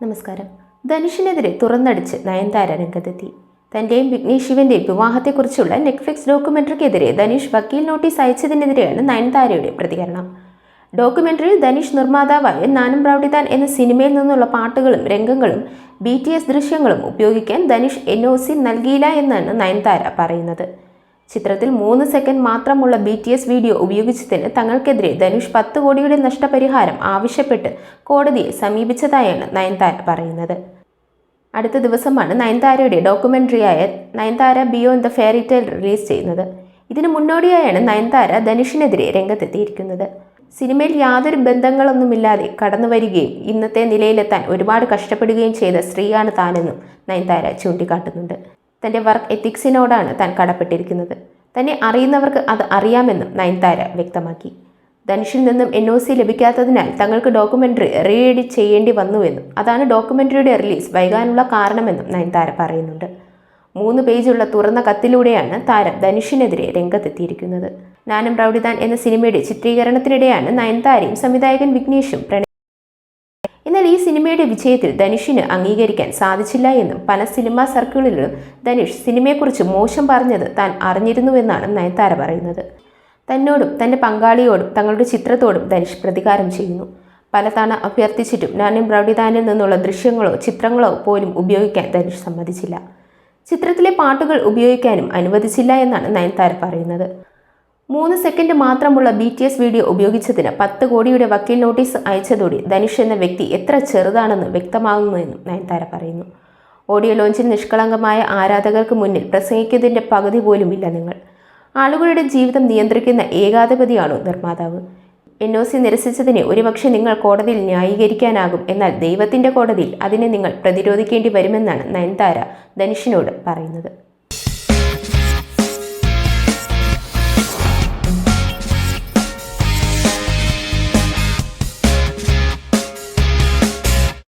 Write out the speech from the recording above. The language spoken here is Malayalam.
നമസ്കാരം. ധനുഷിനെതിരെ തുറന്നടിച്ച് നയൻതാര രംഗത്തെത്തി. തന്റെയും വിഘ്നേഷ് വിവാഹത്തെക്കുറിച്ചുള്ള നെറ്റ്ഫ്ലിക്സ് ഡോക്യുമെന്ററിക്കെതിരെ ധനുഷ് വക്കീൽ നോട്ടീസ് അയച്ചതിനെതിരെയാണ് നയൻതാരയുടെ പ്രതികരണം. ഡോക്യുമെന്ററിയിൽ ധനുഷ് നിർമ്മാതാവായ നാനം പ്രൗഢിതാൻ എന്ന സിനിമയിൽ നിന്നുള്ള പാട്ടുകളും രംഗങ്ങളും ബി ദൃശ്യങ്ങളും ഉപയോഗിക്കാൻ ധനുഷ് എൻ നൽകിയില്ല എന്നാണ് നയൻതാര പറയുന്നത്. ചിത്രത്തിൽ മൂന്ന് സെക്കൻഡ് മാത്രമുള്ള ബി ടി എസ് വീഡിയോ ഉപയോഗിച്ചതിന് തങ്ങൾക്കെതിരെ ധനുഷ് പത്ത് കോടിയുടെ നഷ്ടപരിഹാരം ആവശ്യപ്പെട്ട് കോടതിയെ സമീപിച്ചതായാണ് നയൻതാര പറയുന്നത്. അടുത്ത ദിവസമാണ് നയൻതാരയുടെ ഡോക്യുമെന്ററിയായ Nayanthara beyond the fairy tale release ചെയ്യുന്നത്. ഇതിന് മുന്നോടിയായാണ് നയൻതാര ധനുഷിനെതിരെ രംഗത്തെത്തിയിരിക്കുന്നത്. സിനിമയിൽ യാതൊരു ബന്ധങ്ങളൊന്നുമില്ലാതെ കടന്നു വരികയും ഇന്നത്തെ നിലയിലെത്താൻ ഒരുപാട് കഷ്ടപ്പെടുകയും ചെയ്ത സ്ത്രീയാണ് താനെന്നും നയൻതാര ചൂണ്ടിക്കാട്ടുന്നുണ്ട്. തന്റെ വർക്ക് എത്തിക്സിനോടാണ് താൻ കടപ്പെട്ടിരിക്കുന്നത്. തന്നെ അറിയുന്നവർക്ക് അത് അറിയാമെന്നും നയൻതാര വ്യക്തമാക്കി. ധനുഷിൽ നിന്നും എൻ ഒ സി ലഭിക്കാത്തതിനാൽ തങ്ങൾക്ക് ഡോക്യുമെന്ററി റീ ചെയ്യേണ്ടി വന്നുവെന്നും അതാണ് ഡോക്യുമെന്ററിയുടെ റിലീസ് വൈകാനുള്ള കാരണമെന്നും നയൻതാര പറയുന്നുണ്ട്. മൂന്ന് പേജുള്ള തുറന്ന കത്തിലൂടെയാണ് താരം ധനുഷിനെതിരെ രംഗത്തെത്തിയിരിക്കുന്നത്. നാനും പ്രൗഢിതാൻ എന്ന സിനിമയുടെ ചിത്രീകരണത്തിനിടെയാണ് നയൻതാരയും സംവിധായകൻ വിഘ്നേഷും ഈ സിനിമയുടെ വിജയത്തിൽ ധനുഷിന് അംഗീകരിക്കാൻ സാധിച്ചില്ല എന്നും പല സിനിമാ സർക്കിളുകളിലും ധനുഷ് സിനിമയെക്കുറിച്ച് മോശം പറഞ്ഞത് താൻ അറിഞ്ഞിരുന്നുവെന്നാണ് നയൻതാര പറയുന്നത്. തന്നോടും തന്റെ പങ്കാളിയോടും തങ്ങളുടെ ചിത്രത്തോടും ധനുഷ് പ്രതികാരം ചെയ്യുന്നു. പലതവണ അഭ്യർത്ഥിച്ചിട്ടും നാനും പ്രൗഢിതാനിൽ നിന്നുള്ള ദൃശ്യങ്ങളോ ചിത്രങ്ങളോ പോലും ഉപയോഗിക്കാൻ ധനുഷ് സമ്മതിച്ചില്ല. ചിത്രത്തിലെ പാട്ടുകൾ ഉപയോഗിക്കാനും അനുവദിച്ചില്ല എന്നാണ് നയൻതാര പറയുന്നത്. മൂന്ന് സെക്കൻഡ് മാത്രമുള്ള ബി ടി എസ് വീഡിയോ ഉപയോഗിച്ചതിന് പത്ത് കോടിയുടെ വക്കീൽ നോട്ടീസ് അയച്ചതോടെ ധനുഷ് എന്ന വ്യക്തി എത്ര ചെറുതാണെന്ന് വ്യക്തമാകുന്നുവെന്നും നയൻതാര പറയുന്നു. ഓഡിയോ ലോഞ്ചിൽ നിഷ്കളങ്കമായ ആരാധകർക്ക് മുന്നിൽ പ്രസംഗിക്കുന്നതിന്റെ പകുതി പോലുമില്ല നിങ്ങൾ. ആളുകളുടെ ജീവിതം നിയന്ത്രിക്കുന്ന ഏകാധിപതിയാണോ നിർമ്മാതാവ്? എൻ ഒ സി നിരസിച്ചതിനെ ഒരുപക്ഷെ നിങ്ങൾ കോടതിയിൽ ന്യായീകരിക്കാനാകും എന്നാൽ ദൈവത്തിന്റെ കോടതിയിൽ അതിനെ നിങ്ങൾ പ്രതിരോധിക്കേണ്ടി വരുമെന്നാണ് നയൻതാര ധനുഷിനോട് പറയുന്നത്.